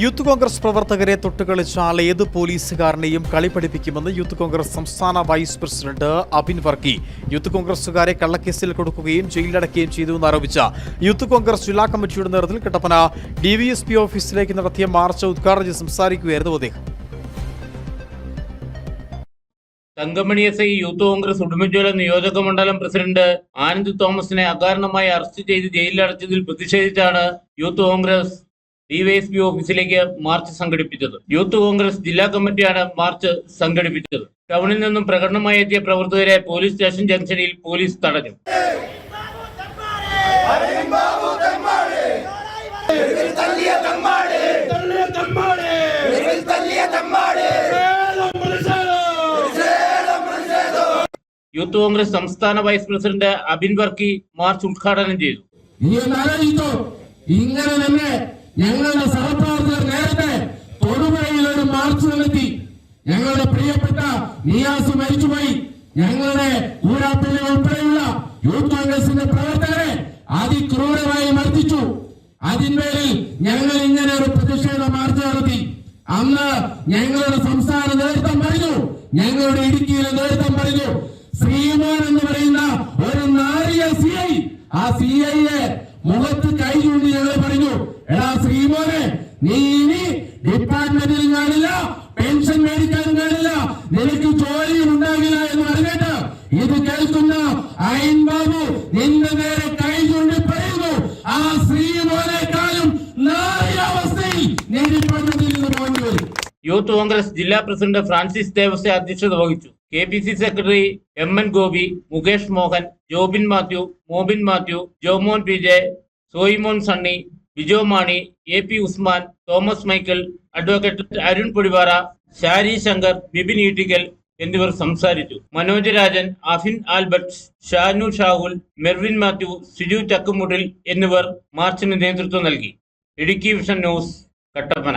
Youth Congress പ്രവർത്തകരെ തൊട്ടുകളിച്ചാൽ ഏത് പോലീസുകാരനെയും കളി പഠിപ്പിക്കുമെന്ന് യൂത്ത് കോൺഗ്രസ് സംസ്ഥാന vice president Abin Varkey. Youth കോൺഗ്രസുകാരെ കള്ളക്കേസിൽ കൊടുക്കുകയും ജയിലിലടക്കുകയും ചെയ്തു എന്നാരോപിച്ച യൂത്ത് കോൺഗ്രസ് ജില്ലാ കമ്മിറ്റിയുടെ നേതൃത്വത്തിൽ Kattappana D V S P ഓഫീസിലേക്ക് നടത്തിയ മാർച്ച് ഉദ്ഘാടനം ചെയ്ത് സംസാരിക്കുകയായിരുന്നു അദ്ദേഹം. Thankamani S I youth Congress Udumbanchola നിയോജക മണ്ഡലം പ്രസിഡന്റ് ആനന്ദ് തോമസിനെ അകാരണമായി അറസ്റ്റ് ചെയ്ത് ജയിലിലടച്ചതിൽ പ്രതിഷേധിച്ചാണ് യൂത്ത് കോൺഗ്രസ് ഡിവൈഎസ്പി ഓഫീസിലേക്ക് മാർച്ച് സംഘടിപ്പിച്ചത്. യൂത്ത് കോൺഗ്രസ് ജില്ലാ കമ്മിറ്റിയാണ് മാർച്ച് സംഘടിപ്പിച്ചത്. ടൗണിൽ നിന്നും പ്രകടനമായി എത്തിയ പ്രവർത്തകരെ പോലീസ് സ്റ്റേഷൻ ജംഗ്ഷനിൽ പോലീസ് തടഞ്ഞു. യൂത്ത് കോൺഗ്രസ് സംസ്ഥാന vice president Abin Varkey march ഉദ്ഘാടനം ചെയ്തു. ഇങ്ങനെ തന്നെ ഞങ്ങളുടെ സഹപ്രവർത്തകർ നേരത്തെ തൊടുപുഴയിൽ ഒരു മാർച്ച് നടത്തി. ഞങ്ങളുടെ പ്രിയപ്പെട്ട നിയാസ് മരിച്ചുപോയി. ഞങ്ങളുടെ ഊരാപ്പിള്ളി ഉൾപ്പെടെയുള്ള യൂത്ത് കോൺഗ്രസിന്റെ പ്രവർത്തകരെ അതിക്രൂരമായി മർദ്ദിച്ചു. അതിന്മേലിൽ ഞങ്ങൾ ഇങ്ങനെ ഒരു പ്രതിഷേധ മാർച്ച് നടത്തി. അന്ന് ഞങ്ങളുടെ സംസ്ഥാന നേതൃത്വം പറഞ്ഞു ഞങ്ങളുടെ ഇടുക്കിയിലെ നേതൃത്വം പറഞ്ഞു ശ്രീമാൻ എന്ന് പറയുന്ന ഒരു നാരിയ സി ഐ ആ സി ഐയെ മുഖത്ത് കൈ ചൂണ്ടി ഞങ്ങൾ പറഞ്ഞു എടാ ശ്രീമോനെ നീ ഇനി ഡിപ്പാർട്ട്മെന്റിൽ കാണില്ല പെൻഷൻ മേടിക്കാൻ കാണില്ല നിനക്ക് ജോലി ഉണ്ടാകില്ല എന്ന് പറഞ്ഞിട്ട് ഇത് കേൾക്കുന്ന അയൻ ബാബു നിന്റെ നേരെ കൈ ചൂണ്ടി പറയുന്നു ആ സ്ത്രീ നാരിയ അവസ്ഥയിൽ നീ യൂത്ത് കോൺഗ്രസ് ജില്ലാ പ്രസിഡന്റ് ഫ്രാൻസിസ് ദേവസ്യ അധ്യക്ഷത വഹിച്ചു. K P C secretary M N Gopi Mukesh Mohan Jobin Mathew Mobin Mathew Jomon P J Soymon Sunny Bijo Mani A P Usman Thomas Michael advocate Arun Podivara Shari Shankar Bibin Eettikkal എന്നിവർ സംസാരിച്ചു. മനോജ് രാജൻ അഫിൻ ആൽബർട്ട് ഷാനു ഷാഹുൽ മെർവിൻ മാത്യു സിജു ചക്കുമുട്ടിൽ എന്നിവർ മാർച്ചിന് നേതൃത്വം നൽകി. Idukki vision news Kattappana.